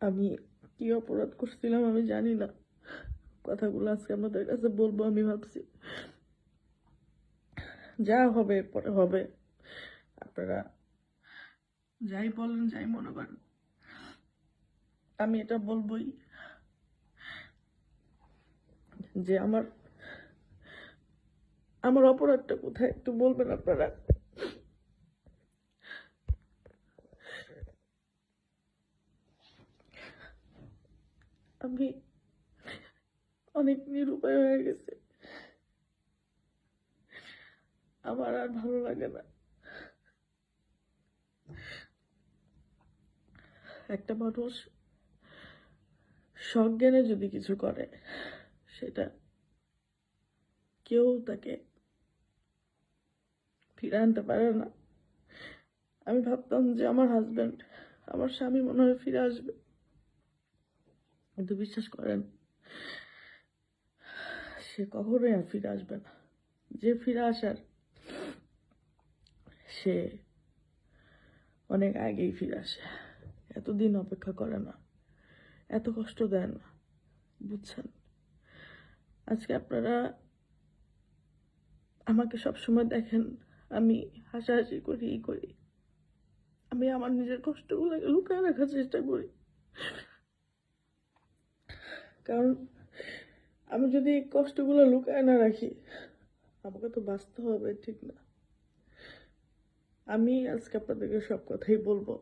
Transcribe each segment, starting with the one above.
আমি কি অপরাধ করছিলাম আমি জানি না। কথাগুলো আজকে আপনাদের কাছে বলব, আমি ভাবছি। যা হবে, পরে হবে। আপনারা যাই বলেন, যাই মনে করেন। আমি এটা বলবই যে আমার আমার অপরাধটা কোথায় একটু বলবেন আপনারা? আমি, অনেক নিরুপায় হয়ে গেছে। আমার আর ভালো লাগে না। একটা মানুষ সজ্ঞানে যদি কিছু করে, সেটা কেউ তাকে ফিরে আনতে পারে না। আমি ভাবতাম যে আমার হাজব্যান্ড আমার স্বামী মনে হয় ফিরে আসবে। কিন্তু বিশ্বাস করেন সে কখনোই আর ফিরে আসবে না। যে ফিরে আসার, সে অনেক আগেই ফিরে আসে। এতদিন অপেক্ষা করে না। এত কষ্ট দেয় না। বুঝছেন? আজকে আপনারা আমাকে সবসময় দেখেন। আমি হাসাহাসি করি ই করি। আমি আমার নিজের কষ্টগুলোকে লুকায় রাখার চেষ্টা করি। কারণ আমি যদি কষ্টগুলো লুকায় না রাখি, আমাকে তো বাঁচতে হবে, ঠিক না? আমি আজকে আপনাদেরকে সব কথাই বলব।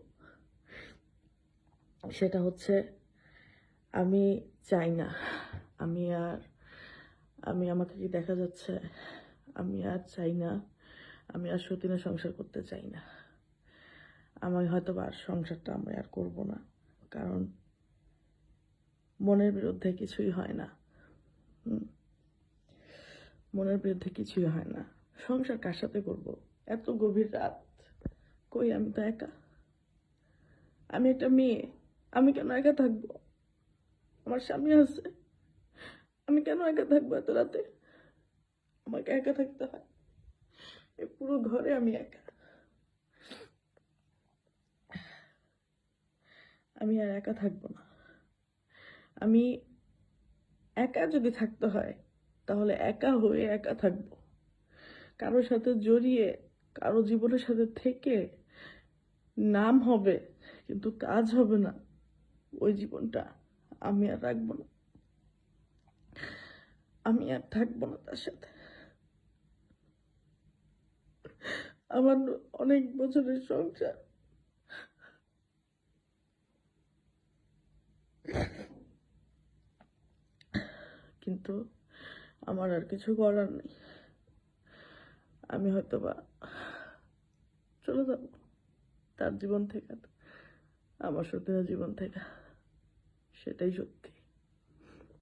সেটা হচ্ছে, আমি চাই না। আমি আর, আমি, আমাকে কি দেখা যাচ্ছে? আমি আর চাই না। আমি আর সতীনে সংসার করতে চাই না। আমি হয়তো আর সংসারটা আমি আর করব না। কারণ মনের বিরুদ্ধে কিছুই হয় না। মনের বিরুদ্ধে কিছুই হয় না। সংসার কার সাথে করব? এত গভীর রাত। কই আমি তো একা? আমি একটা মেয়ে। আমি কেন একা থাকব? আমার স্বামী আছে। আমি কেন একা থাকব এত রাতে? আমাকে একা থাকতে হয়। এই পুরো ঘরে আমি একা। আমি আর একা থাকব না। আমি একা যদি থাকতে হয়, তাহলে একা হয়ে একা থাকব। কারোর সাথে জড়িয়ে, কারও জীবনের সাথে থেকে নাম হবে, কিন্তু কাজ হবে না। ওই জীবনটা আমি আর রাখব না। আমি আর থাকব না তার সাথে। আমার অনেক বছরের সংসার। কিন্তু আমার আর কিছু করার নেই। আমি হয়তো বা চলে যাব তার জীবন থেকে, আমার সত্যি জীবন থেকে। সেটাই সত্যি।